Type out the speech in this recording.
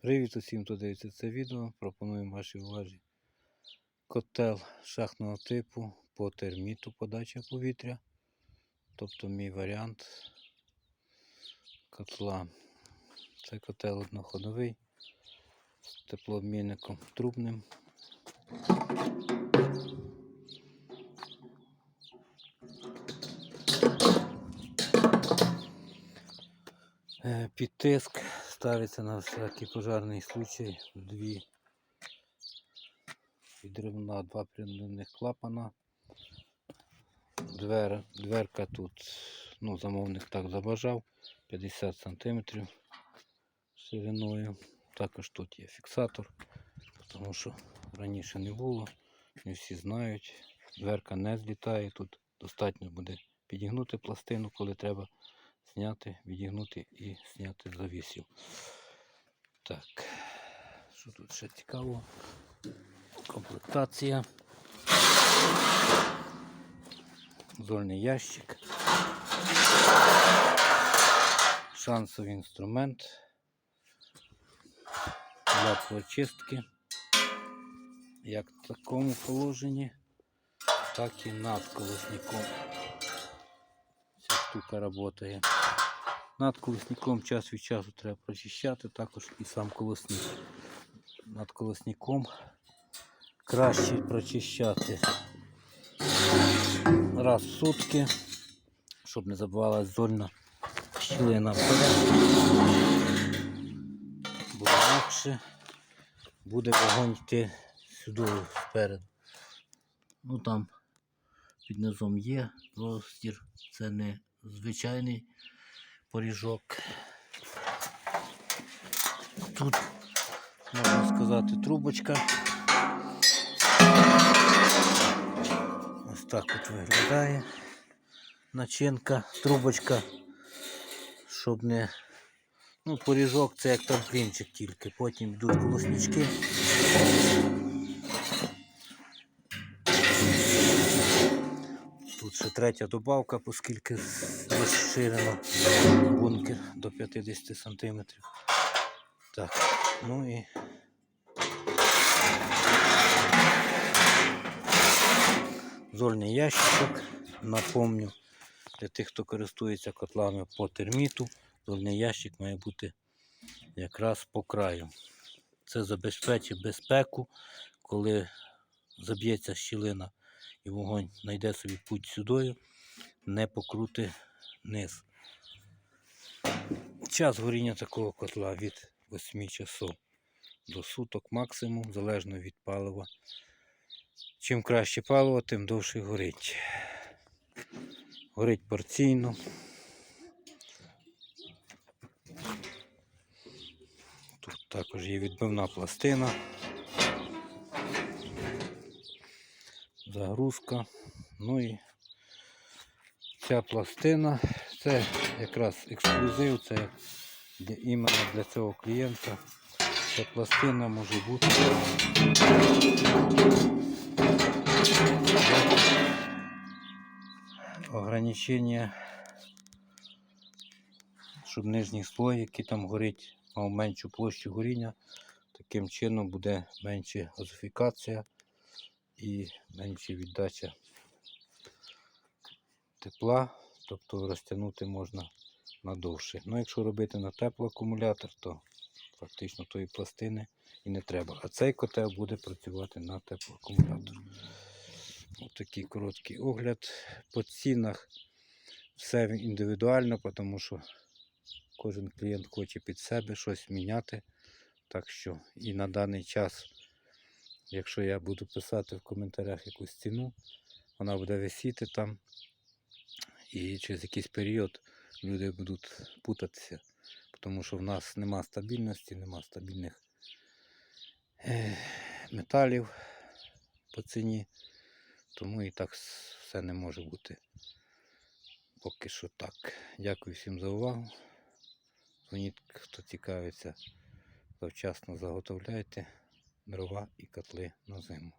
Привіт усім, хто дивиться це відео. Пропонуємо вашій увазі котел шахтного типу по терміту подача повітря. Тобто мій варіант котла. Це котел одноходовий з теплообмінником трубним. Е, Під тиск ставиться на всякий пожарний случай дві відривна, два прямих клапана. Двер, дверка тут, ну, замовник так забажав, 50 см шириною. Також тут є фіксатор, тому що раніше не було, не всі знають. Дверка не злітає, тут достатньо буде підігнути пластину, коли треба зняти, відігнути і зняти завісів. Так, що тут ще цікаво? Комплектація. Зольний ящик. Шансовий інструмент для прочистки. Як в такому положенні, так і над колесником. Штука працює. Над колесником час від часу треба прочищати, також і сам колесник. Над колесником краще прочищати раз в сутки, щоб не забувалась зольна щілина. Буде легше, буде вогонь йти сюди вперед. Ну там під низом є простір, це не звичайний поріжок. Тут, можна сказати, трубочка. Ось так от виглядає начинка, трубочка, щоб не... Ну, поріжок це як трамплінчик тільки, потім йдуть колоснички. Тут ще третя добавка, оскільки розширено бункер до 50 см. Так, ну і зольний ящичок. Напомню, для тих, хто користується котлами по терміту, зольний ящик має бути якраз по краю. Це забезпечить безпеку, коли заб'ється щілина і вогонь знайде собі путь сюди, не покрути низ. Час горіння такого котла від 8 часов до суток максимум, залежно від палива. Чим краще паливо, тим довше горить. Горить порційно. Тут також є відбивна пластина. Загрузка. Ну і ця пластина, це якраз ексклюзив, це іменно для цього клієнта. Ця пластина може бути ограничення, щоб нижній слой, який там горить, мав меншу площу горіння. Таким чином буде менша газифікація і менша віддача тепла, тобто розтягнути можна надовше. Ну, якщо робити на теплоакумулятор, то фактично тої пластини і не треба. А цей котел буде працювати на теплоакумулятор. Ось такий короткий огляд. По цінах все індивідуально, тому що кожен клієнт хоче під себе щось міняти. Так що і на даний час, якщо я буду писати в коментарях якусь ціну, вона буде висіти там. І через якийсь період люди будуть путатися, тому що в нас нема стабільності, нема стабільних металів по ціні. Тому і так все не може бути. Поки що так. Дякую всім за увагу. Дзвоніть, хто цікавиться, завчасно заготовляйте дрова і котли на зиму.